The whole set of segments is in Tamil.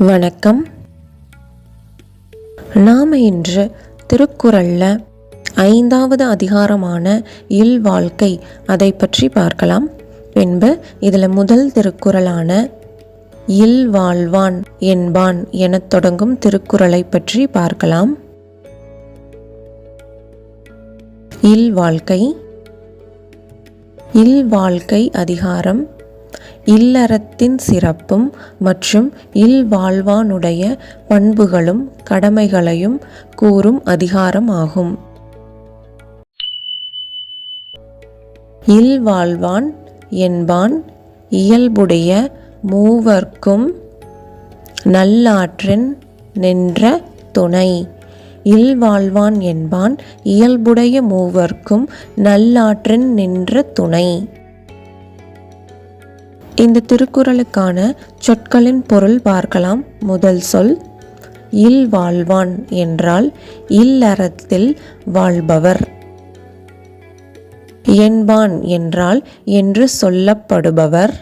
வணக்கம். நாம் இன்று திருக்குறளில் ஐந்தாவது அதிகாரமான இல் வாழ்க்கை அதை பற்றி பார்க்கலாம். பின்பு இதில் முதல் திருக்குறளான இல் வாழ்வான் என்பான் எனத் தொடங்கும் திருக்குறளை பற்றி பார்க்கலாம். இல் வாழ்க்கை. இல் வாழ்க்கை அதிகாரம் இல்லறத்தின் சிறப்பும் மற்றும் இல்வாழ்வானுடைய பண்புகளும் கடமைகளையும் கூறும் அதிகாரம் ஆகும் இல்வாழ்வான் என்பான் இயல்புடைய மூவர்க்கும் நல்லாற்றின் நின்ற துணை. இல்வாழ்வான் என்பான் இயல்புடைய மூவர்க்கும் நல்லாற்றின் நின்ற துணை. இந்த திருக்குறளுக்கான சொற்களின் பொருள் பார்க்கலாம். முதல் சொல் இல் வாழ்வான் என்றால் இல்லறத்தில் வாழ்பவர் என்பான் என்றால் என்று சொல்லப்படுபவர்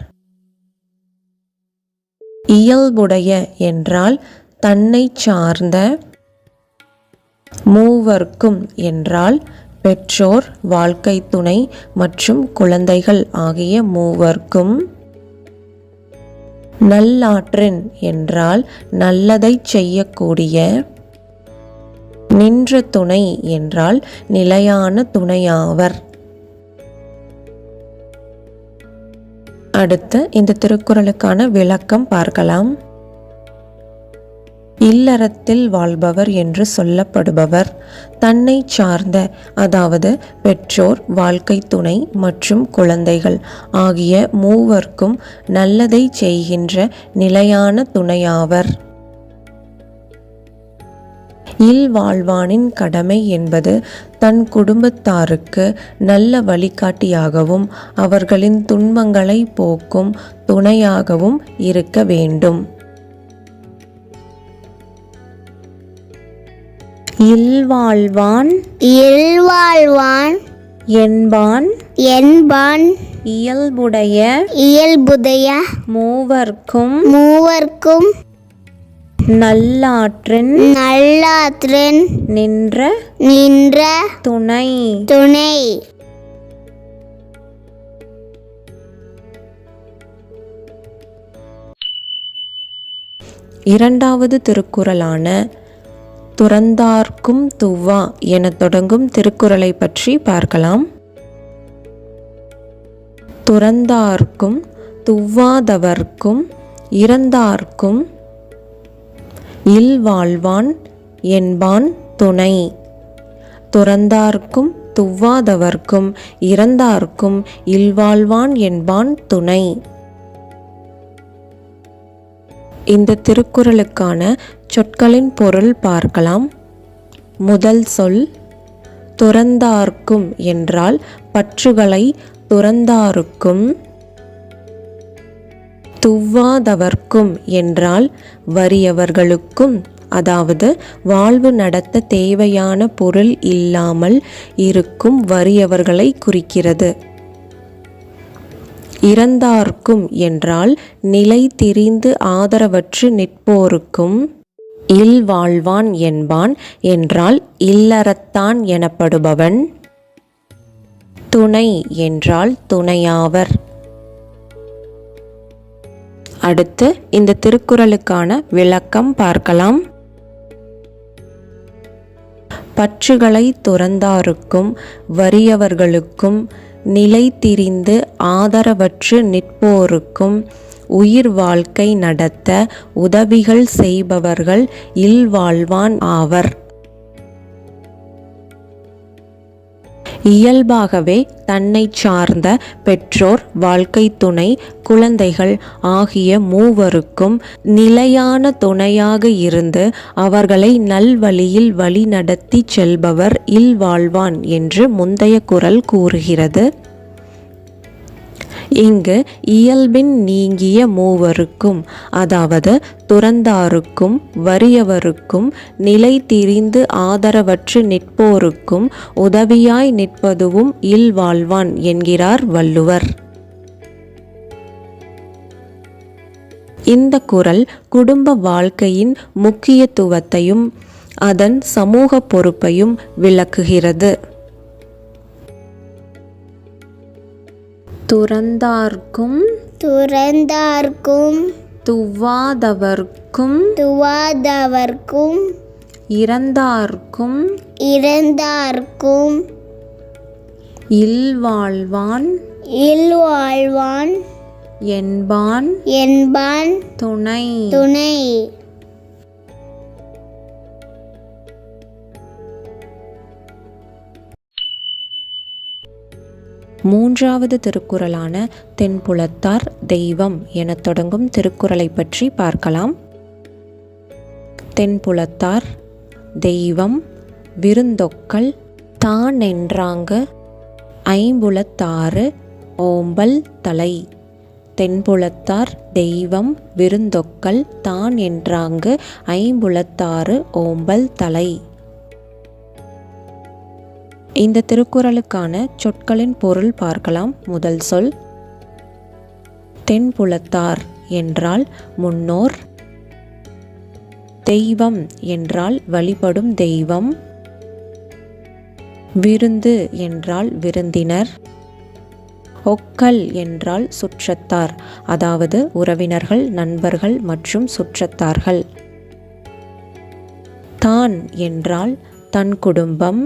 இயல்புடைய என்றால் தன்னை சார்ந்த மூவர்க்கும் என்றால் பெற்றோர் வாழ்க்கை துணை மற்றும் குழந்தைகள் ஆகிய மூவர்க்கும். நல்லாற்றின் என்றால் நல்லதை செய்யக்கூடிய நின்ற துணை என்றால் நிலையான துணையாவர். அடுத்து இந்த திருக்குறளுக்கான விளக்கம் பார்க்கலாம். இல்லறத்தில் வாழ்பவர் என்று சொல்லப்படுபவர். தன்னை சார்ந்த அதாவது பெற்றோர் வாழ்க்கை துணை மற்றும் குழந்தைகள் ஆகிய மூவர்க்கும் நல்லதை செய்கின்ற நிலையான துணையாவர். இல்வாழ்வானின் கடமை என்பது தன் குடும்பத்தாருக்கு நல்ல வழிகாட்டியாகவும் அவர்களின் துன்பங்களை போக்கும் துணையாகவும் இருக்க வேண்டும். இல்வாழ்வான் இல்வாழ்வான் என்பான் என்பான் இயல்புடைய இயல்புடைய மூவர்க்கும் மூவர்க்கும் நல்லாற்றின் நல்லாற்றின் நின்ற நின்ற துணை. துணை. இரண்டாவது திருக்குறளான துறந்தார்க்கும் துவ்வா என தொடங்கும் திருக்குறளை பற்றி பார்க்கலாம். துறந்தார்க்கும் துவ்வாதவர்க்கும் இறந்தார்க்கும் இல்வாழ்வான் என்பான் துணை. துறந்தார்க்கும் துவ்வாதவர்க்கும் இறந்தார்க்கும் இல்வாழ்வான் என்பான் துணை. இந்த திருக்குறளுக்கான சொற்களின் பொருள் பார்க்கலாம். முதல் சொல் துறந்தார்க்கும் என்றால் பற்றுகளை துறந்தாருக்கும். துவ்வாதவர்க்கும் என்றால் வறியவர்களுக்கும் அதாவது வாழ்வு நடத்த தேவையான பொருள் இல்லாமல் இருக்கும் வறியவர்களை குறிக்கிறது. இறந்தார்க்கும் என்றால் நிலை திரிந்து ஆதரவற்று நிற்போருக்கும். இல் வாழ்வான் என்பான் என்றால் இல்லறத்தான் எனப்படுபவன். துணை என்றால் துணையாவர். அடுத்து இந்த திருக்குறளுக்கான விளக்கம் பார்க்கலாம். பற்றுகளை துறந்தாருக்கும் வறியவர்களுக்கும் நிலை திரிந்து ஆதரவற்று நிற்போருக்கும் உயிர் வாழ்க்கை நடத்த உதவிகள் செய்பவர்கள் இல்வாழ்வான் ஆவர். இயல்பாகவே தன்னை சார்ந்த பெற்றோர் வாழ்க்கை துணை குழந்தைகள் ஆகிய மூவருக்கும் நிலையான துணையாக இருந்து அவர்களை நல்வழியில் வழிநடத்தி செல்பவர் இல்வாழ்வான் என்று முந்தைய குரல் கூறுகிறது. இங்கு இயல்பின் நீங்கிய மூவருக்கும் அதாவது துறந்தாருக்கும் வறியவருக்கும் நிலை திரிந்து ஆதரவற்று நிற்போருக்கும் உதவியாய் நிற்பதுவும் இல்வாழ்வான் என்கிறார் வள்ளுவர். இந்த குரல் குடும்ப வாழ்க்கையின் முக்கியத்துவத்தையும் அதன் சமூக பொறுப்பையும் விளக்குகிறது. துறந்தார்க்கும் துறந்தார்க்கும் துவாதவர்க்கும் துவாதவர்க்கும் இறந்தார்க்கும் இறந்தார்க்கும் இல்வாழ்வான் இல்வாழ்வான் என்பான் என்பான் துணை துணை. மூன்றாவது திருக்குறளான தென்புலத்தார் தெய்வம் எனத் தொடங்கும் திருக்குறளை பற்றி பார்க்கலாம். தென்புலத்தார் தெய்வம் விருந்தொக்கல் தான் என்றாங்க ஐம்புலத்தாறு ஓம்பல் தலை. தென்புலத்தார் தெய்வம் விருந்தொக்கல் தான் என்றாங்கு ஐம்புலத்தாறு ஓம்பல் தலை. இந்த திருக்குறளுக்கான சொற்களின் பொருள் பார்க்கலாம். முதல் சொல் தென்புலத்தார் என்றால் முன்னோர். தெய்வம் என்றால் வழிபடும் தெய்வம். விருந்து என்றால் விருந்தினர். ஒக்கல் என்றால் சுற்றத்தார் அதாவது உறவினர்கள் நண்பர்கள் மற்றும் சுற்றத்தார்கள். தான் என்றால் தன் குடும்பம்.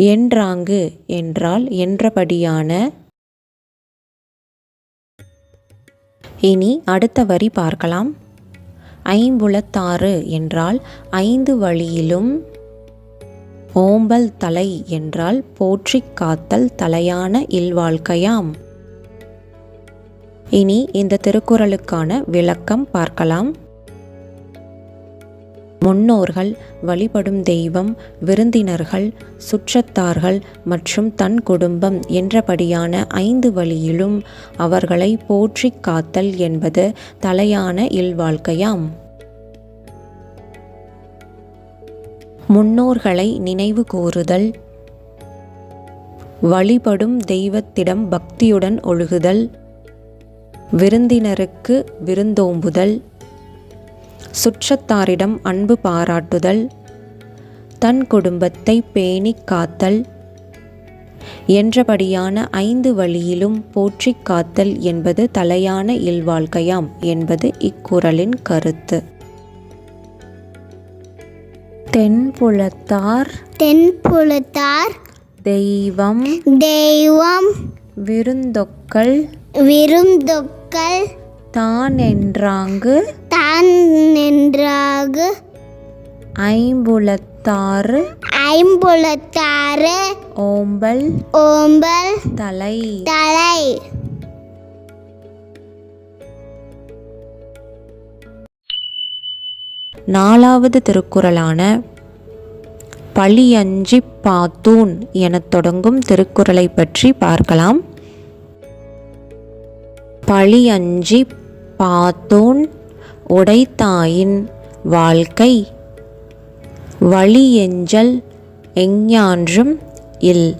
என்றாங்கு என்றால் என்றபடியான. இனி அடுத்த வரி பார்க்கலாம். ஐம்புலத்தாறு என்றால் ஐந்து வழியிலும். ஓம்பல் தலை என்றால் போற்றிக் காத்தல் தலையான இல்வாழ்க்கையாம். இனி இந்த திருக்குறளுக்கான விளக்கம் பார்க்கலாம். முன்னோர்கள் வழிபடும் தெய்வம் விருந்தினர்கள் சுற்றத்தார்கள் மற்றும் தன் குடும்பம் என்றபடியான ஐந்து வழியிலும் அவர்களை போற்றிக் காத்தல் என்பது தலையான இல்வாழ்க்கையாம். முன்னோர்களை நினைவு கூறுதல். வழிபடும் தெய்வத்திடம் பக்தியுடன் ஒழுகுதல். விருந்தினருக்கு விருந்தோம்புதல். சுற்றத்தாரிடம் அன்பு பாராட்டுதல். தன் குடும்பத்தை பேணிக் காத்தல். என்றபடியான ஐந்து வழியிலும் போற்றிக் காத்தல் என்பது தலையான இல்வாழ்க்கையாம் என்பது இக்குறளின் கருத்து. தென்புலத்தார் தென்புலத்தார் தெய்வம். தெய்வம். விருந்தொக்கல். விருந்தொக்கல். தான் என்றாங்கு தான் நின்றாக ஐம்புலத்தாறு ஐம்புலத்தாறு ஓம்பல் ஓம்பல் தலை தலை. நாலாவது திருக்குறளான பழியஞ்சிப் பாத்தூன் எனத் தொடங்கும் திருக்குறளை பற்றி பார்க்கலாம். பழியஞ்சிப் பாத்தோன் உடைத்தாயின் வாழ்க்கை. வழியெஞ்சல் எஞ்ஞான்றும் இல்.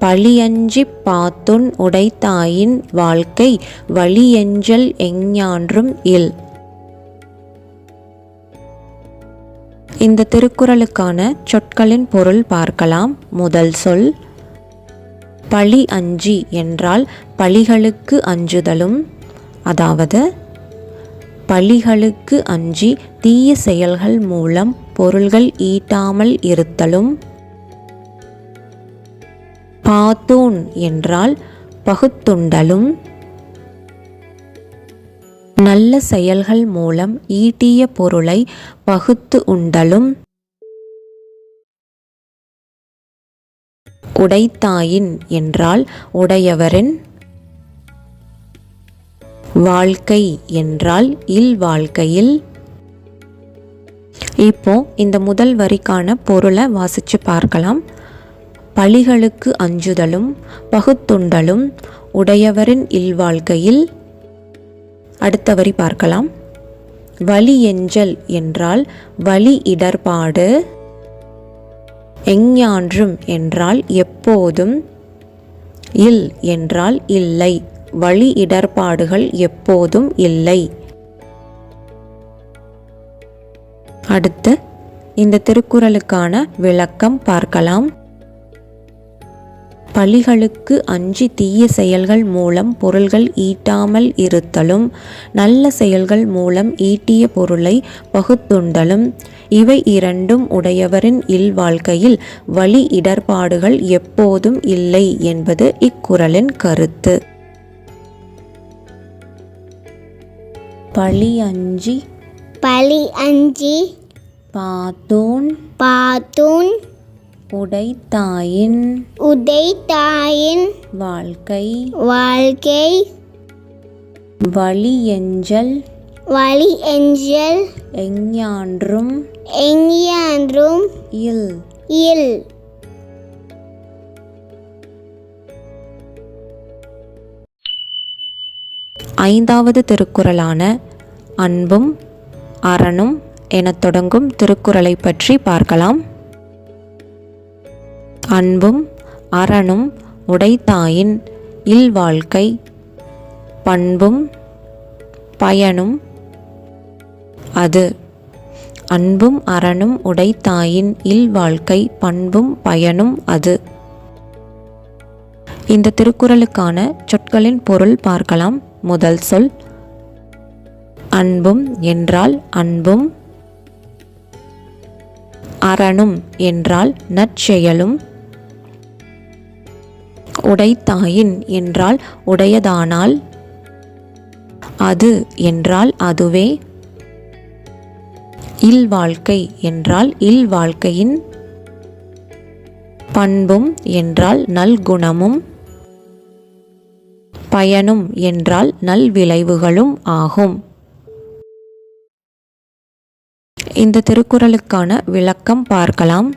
பழியஞ்சிப் பாத்துன் உடைத்தாயின் வாழ்க்கை. வழியெஞ்சல் எஞ்ஞான்றும் இல். இந்த திருக்குறளுக்கான சொற்களின் பொருள் பார்க்கலாம். முதல் சொல் பழி அஞ்சி என்றால் பழிகளுக்கு அஞ்சுதலும். அதாவது பழிகளுக்கு அஞ்சி தீய செயல்கள் மூலம் பொருள்கள் ஈட்டாமல் இருத்தலும். பாத்தூன் என்றால் பகுத்துண்டலும். நல்ல செயல்கள் மூலம் ஈட்டிய பொருளை பகுத்து உண்டலும். உடைத்தாயின் என்றால் உடையவரின் வாழ்க்கை என்றால் இல் வாழ்க்கையில். இப்போ இந்த முதல் வரிக்கான பொருளை வாசித்து பார்க்கலாம். பழிகளுக்கு அஞ்சுதலும் பகுத்துண்டலும் உடையவரின் இல்வாழ்க்கையில் அடுத்த வரி பார்க்கலாம். வலி எஞ்சல் என்றால் வலி இடர்பாடு. எஞ்ஞான்றும் என்றால் எப்போதும். இல் என்றால் இல்லை. வழி இடர்பாடுகள் எப்போதும் இல்லை. அடுத்து இந்த திருக்குறளுக்கான விளக்கம் பார்க்கலாம். பழிகளுக்கு அஞ்சி தீய செயல்கள் மூலம் பொருள்கள் ஈட்டாமல் இருத்தலும் நல்ல செயல்கள் மூலம் ஈட்டிய பொருளை பகுத்துண்டலும் இவை இரண்டும் உடையவரின் இல்வாழ்க்கையில் வழி இடர்பாடுகள் எப்போதும் இல்லை என்பது இக்குறளின் கருத்து. பழி அஞ்சி பழி அஞ்சி பாத்தோன் பாத்தூன் உடைத்தாயின் உதைத்தாயின் வாழ்க்கை வாழ்க்கை வழி எஞ்சல் வழி எஞ்சல் எஞ்ஞான்றும் எங்கியான்றும் இல் இல் ஐந்தாவது திருக்குறளான அன்பும் அறனும் எனத் தொடங்கும் திருக்குறளை பற்றி பார்க்கலாம். அன்பும் அறனும் உடைத்தாயின் இல்வாழ்க்கை பண்பும் பயனும் அது. அன்பும் அறனும் உடைத்தாயின் இல்வாழ்க்கை பண்பும் பயனும் அது. இந்த திருக்குறளுக்கான சொற்களின் பொருள் பார்க்கலாம். முதல் சொல் அன்பும் என்றால் அன்பும் அறனும் என்றால் நற்செயலும் உடைத்தாயின் என்றால் உடையதானால் அது என்றால் அதுவே இல்வாழ்க்கை என்றால் இல்வாழ்க்கையின் பண்பும் என்றால் நல்குணமும் பயனும் என்றால் நல்விளைவுகளும் ஆகும். இந்த திருக்குறளுக்கான விளக்கம் பார்க்கலாம்.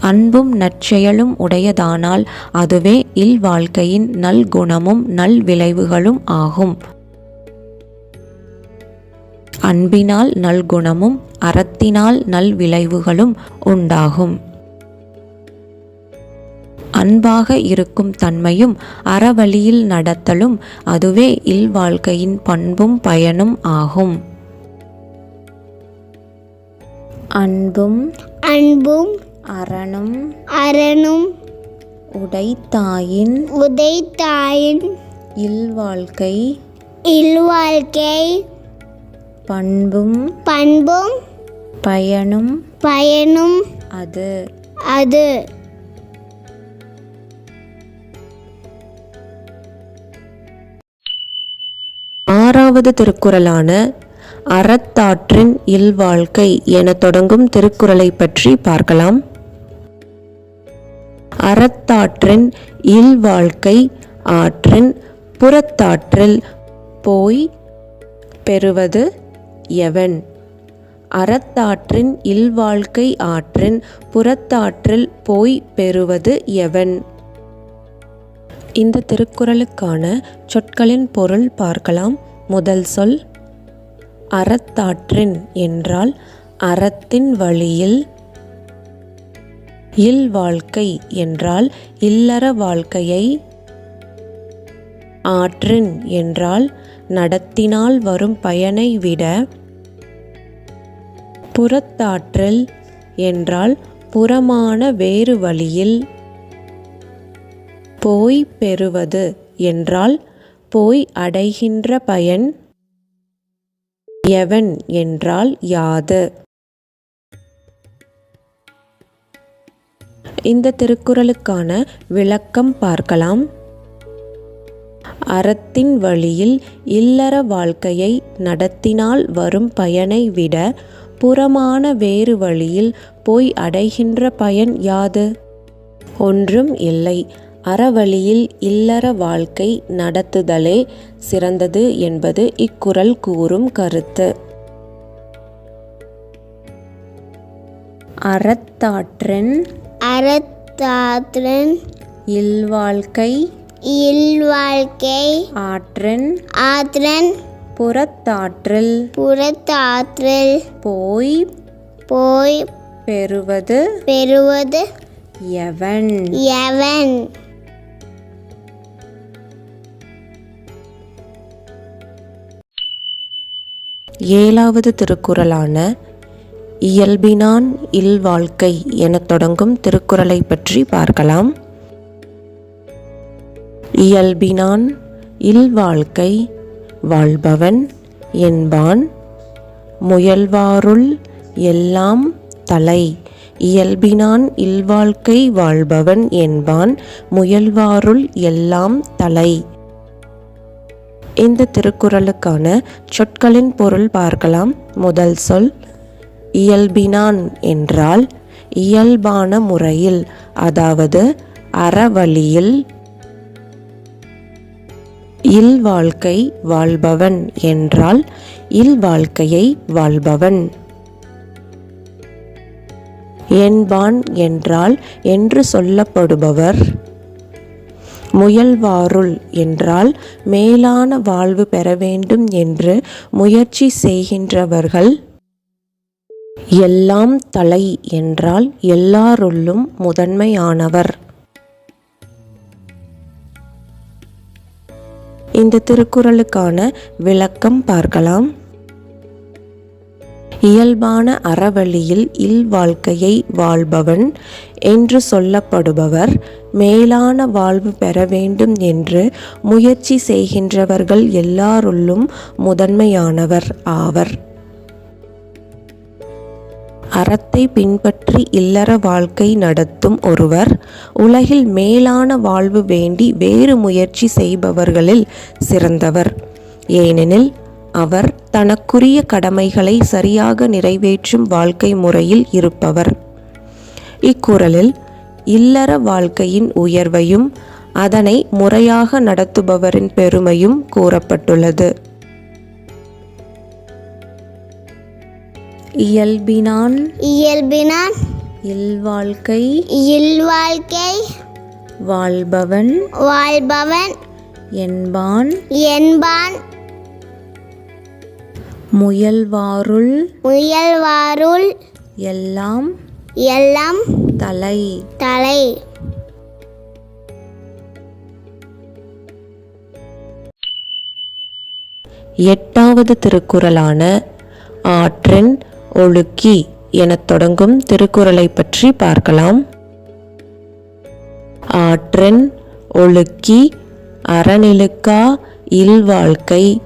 அன்பும் நற்செயலும் உடையதானால் அதுவே இல்வாழ்க்கையின் நல்குணமும் நல்விளைவுகளும் ஆகும். அன்பினால் நல்குணமும் அறத்தினால் நல்விளைவுகளும் உண்டாகும். அன்பாக இருக்கும் தன்மையும் அறவழியில் நடத்தலும் அதுவே இல்வாழ்க்கையின் பண்பும் பயனும் ஆகும். அன்பும் அன்பும் அறனும் அறனும் உடைத்தாயின் உதைத்தாயின் இல்வாழ்க்கை இல்வாழ்க்கை பண்பும் பண்பும் பயனும் பயனும் அது. அது. ஆறாவது திருக்குறளான அறத்தாற்றின் இல்வாழ்க்கை என தொடங்கும் திருக்குறளை பற்றி பார்க்கலாம். அறத்தாற்றின் இல்வாழ்க்கை ஆற்றின் புறத்தாற்றில் போய் பெறுவது எவன்? அறத்தாற்றின் இல்வாழ்க்கை ஆற்றின் புறத்தாற்றில் போய் பெறுவது எவன்? இந்த திருக்குறளுக்கான சொற்களின் பொருள் பார்க்கலாம். முதல் சொல் அறத்தாற்றின் என்றால் அறத்தின் வழியில் இல் வாழ்க்கை என்றால் இல்லற வாழ்க்கையை ஆற்றின் என்றால் நடத்தினால் வரும் பயனை விட புறத்தாற்றல் என்றால் புறமான வேறு வழியில் போய் பெறுவது என்றால் போய் அடைகின்ற பயன் எவன் என்றால் யாது. இந்த திருக்குறளுக்கான விளக்கம் பார்க்கலாம். அறத்தின் வழியில் இல்லற வாழ்க்கையை நடத்தினால் வரும் பயனை விட புறமான வேறு வழியில் போய் அடைகின்ற பயன் யாது? ஒன்றும் இல்லை. அறவழியில் இல்லற வாழ்க்கை நடத்துதலே சிறந்தது என்பது இக்குறள் கூறும் கருத்து. அறத்தாற்றின் அறத்தாற்றின் இல்வாழ்க்கை இல்வாழ்க்கை ஆற்றின் ஆற்றின் புறத்தாற்றில் புறத்தாற்றில் போய் போய் பெறுவது பெறுவது எவன்? எவன்? ஏழாவது திருக்குறளான இயல்பினான் இல்வாழ்க்கை எனத் தொடங்கும் திருக்குறளை பற்றி பார்க்கலாம். இயல்பினான் இல்வாழ்க்கை வாழ்பவன் என்பான். முயல்வாருள் எல்லாம் தலை. இயல்பினான் இல்வாழ்க்கை வாழ்பவன் என்பான். முயல்வாருள் எல்லாம் தலை. இந்த திருக்குறளுக்கான சொற்களின் பொருள் பார்க்கலாம். முதல் சொல் இயல்பினான் என்றால் இயல்பான முறையில் அதாவது அறவழியில் இல்வாழ்க்கை வாழ்பவன் என்றால் இல்வாழ்க்கையை வாழ்பவன். என்பான் என்றால் என்று சொல்லப்படுபவர். முயல்வாருள் என்றால் மேலான வாழ்வு பெற வேண்டும் என்று முயற்சி செய்கின்றவர்கள். எல்லாம் தலை என்றால் எல்லாருள்ளும் முதன்மையானவர். இந்த திருக்குறளுக்கான விளக்கம் பார்க்கலாம். இயல்பான அறவழியில் இல்வாழ்க்கையை வாழ்பவன் என்று சொல்லப்படுபவர் மேலான வாழ்வு பெற வேண்டும் என்று முயற்சி செய்கின்றவர்கள் எல்லாருள்ளும் முதன்மையானவர் ஆவர். அறத்தை பின்பற்றி இல்லற வாழ்க்கை நடத்தும் ஒருவர் உலகில் மேலான வாழ்வு வேண்டி வேறு முயற்சி செய்பவர்களில் சிறந்தவர். ஏனெனில் அவர் தனக்குரிய கடமைகளை சரியாக நிறைவேற்றும் வாழ்க்கை முறையில் இருப்பவர். இக்குறளில் இல்லற வாழ்க்கையின் உயர்வையும் அதனை முறையாக நடத்துபவரின் பெருமையும் கூறப்பட்டுள்ளது. இயல்பினான் இயல்பினான் இல்வாழ்க்கை இல்வாழ்க்கை வாழ்பவன் வாழ்பவன் என்பான் என்பான் முயல்வாருள் முயல்வாருள் எல்லாம் எல்லாம் தலை. தலை. எட்டாவது திருக்குறளான ஆற்றென் ஒழுக்கி எனத் தொடங்கும் திருக்குறளை பற்றி பார்க்கலாம். ஆற்றென் ஒழுக்கி அறநிலுக்கா இல்வாழ்க்கை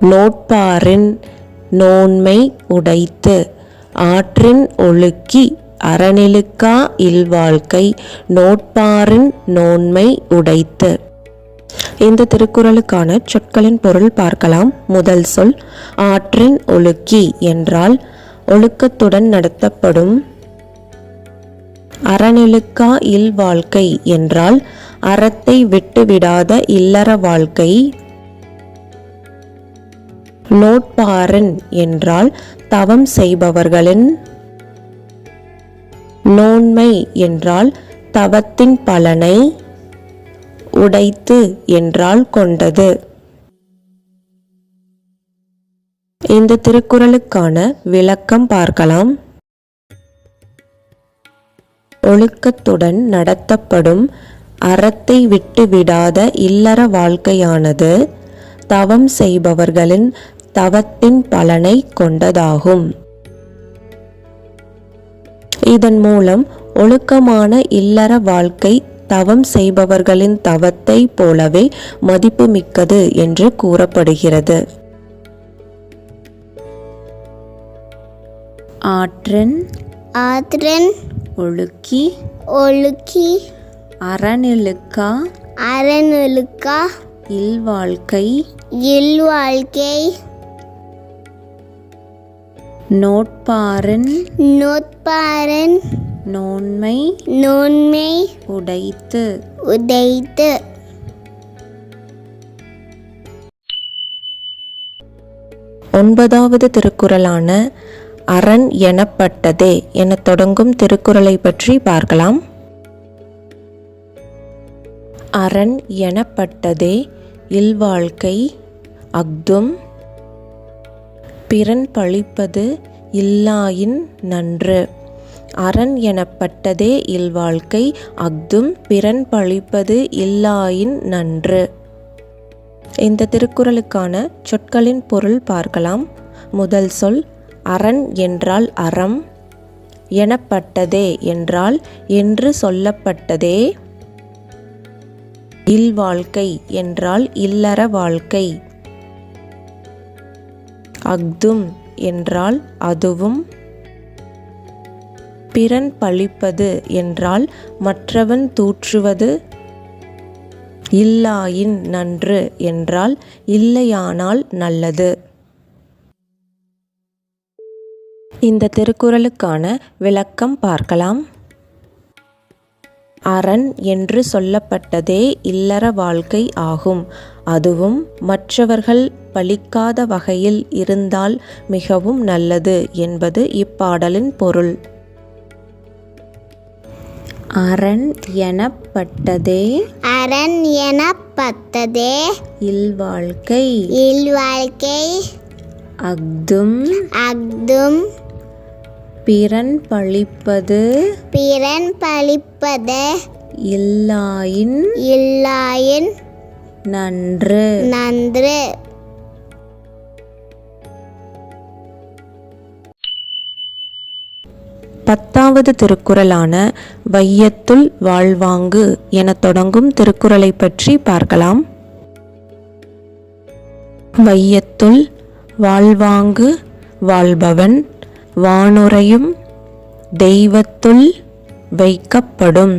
நோட்பாரின் நோன்மை உடைத்து ஆற்றின் ஒழுக்கி அறநிலுக்கா இல்வாழ்க்கை நோட்பாரின் நோன்மை உடைத்து. இந்த திருக்குறளுக்கான சொற்களின் பொருள் பார்க்கலாம். முதல் சொல் ஆற்றின் ஒழுக்கி என்றால் ஒழுக்கத்துடன் நடத்தப்படும் அறநிலுக்கா இல்வாழ்க்கை என்றால் அறத்தை விட்டுவிடாத இல்லற வாழ்க்கை. நோட்பாரன் என்றால் தவம் செய்பவர்களின் நோன்மை என்றால் தவத்தின் பலனை உடைத்து என்றால் கொண்டது. இந்த திருக்குறளுக்கான விளக்கம் பார்க்கலாம். ஒழுக்கத்துடன் நடத்தப்படும் அறத்தை விட்டுவிடாத இல்லற வாழ்க்கையானது தவம் செய்பவர்களின் தவத்தின் பலனை கொண்டதாகும். இதன் மூலம் ஒழுக்கமான இல்லற வாழ்க்கை தவம் செய்பவர்களின் தவத்தை போலவே மதிப்புமிக்கது என்று கூறப்படுகிறது. ஆற்றன் ஆத்திரன் ஒழுக்கி ஒழுக்கி அறநிலுக்கா அறநொழுக்கா இல்வாழ்க்கை இல்வாழ்க்கை நோட்பாரன் நோட்பாரன் நோன்மை நோன்மை உடைத்து. உதைத்து ஒன்பதாவது திருக்குறளான அரண் எனப்பட்டதே எனத் தொடங்கும் திருக்குறளை பற்றி பார்க்கலாம். அரண் எனப்பட்டதே இல்வாழ்க்கை அஃதும் பிறன் பழிப்பது இல்லாயின் நன்று. அரண் எனப்பட்டதே இல்வாழ்க்கை அஃதும் பிறன் பழிப்பது இல்லாயின் நன்று. இந்த திருக்குறளுக்கான சொற்களின் பொருள் பார்க்கலாம். முதல் சொல் அரண் என்றால் அறம் எனப்பட்டதே என்றால் என்று சொல்லப்பட்டதே. இல்வாழ்க்கை என்றால் இல்லற வாழ்க்கை. அஃதும் என்றால் அதுவும். பிறன் பழிப்பது என்றால் மற்றவன் தூற்றுவது. இல்லாயின் நன்று என்றால் இல்லையானால் நல்லது. இந்த திருக்குறளுக்கான விளக்கம் பார்க்கலாம். அரண் என்று சொல்லப்பட்டதே இல்லற வாழ்க்கை ஆகும். அதுவும் மற்றவர்கள் பழிக்காத வகையில் இருந்தால் மிகவும் நல்லது என்பது இப்பாடலின் பொருள். அரண் எனப்பட்டதே அரண் எனப்பட்டதே இல்வாழ்க்கை. இல்வாழ்க்கை. அஃதும் அஃதும் பிறன் பழிப்பது பிறன் பழிப்பது இல்லாயின் இல்லாயின் நன்று. நன்று. பத்தாவது திருக்குறளான வையத்துள் வாழ்வாங்கு என தொடங்கும் திருக்குறளை பற்றி பார்க்கலாம். வையத்துள் வாழ்வாங்கு வாழ்பவன் வானுரையும் தெய்வத்துள் வைக்கப்படும்.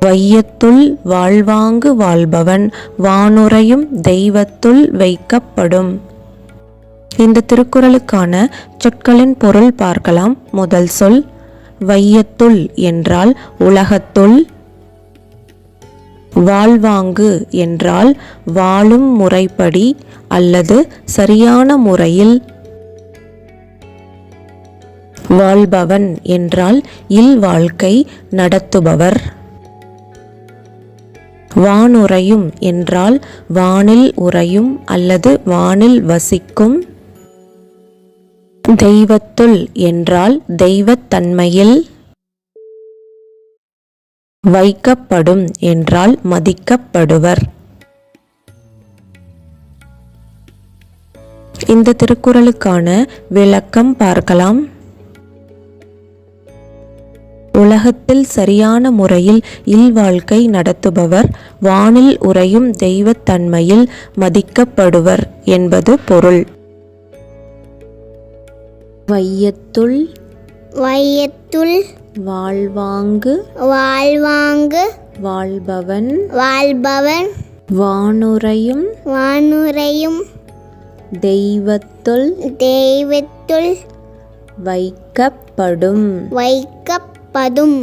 வையத்துள் வாழ்வாங்கு வாழ்பவன் வானுரையும் தெய்வத்துள் வைக்கப்படும். இந்த திருக்குறளுக்கான சொற்களின் பொருள் பார்க்கலாம். முதல் சொல் வையத்துள் என்றால் உலகத்துள் வாழ்வாங்கு என்றால் வாழும் முறைப்படி அல்லது சரியான முறையில் வாழ்பவன் என்றால் இல் வாழ்க்கை நடத்துபவர். வானுறையும் என்றால் வானில் உறையும் அல்லது வானில் வசிக்கும். தெய்வத்துள் என்றால் தெய்வத்தன்மையில் வைக்கப்படும் என்றால் மதிக்கப்படுவர். இந்த திருக்குறளுக்கான விளக்கம் பார்க்கலாம். உலகத்தில் சரியான முறையில் இல்வாழ்க்கை நடத்துபவர் வானில் உறையும் தெய்வத்தன்மையில் மதிக்கப்படுவர் என்பது பொருள். வையத்துள் வையத்துள் வாழ்வாங்கு வாழ்வாங்கு வாழ்பவன் வாழ்பவன் வானுரையும் வானுரையும் தெய்வத்துள் தெய்வத்துள் வைக்கப்படும். வைக்கப்படும்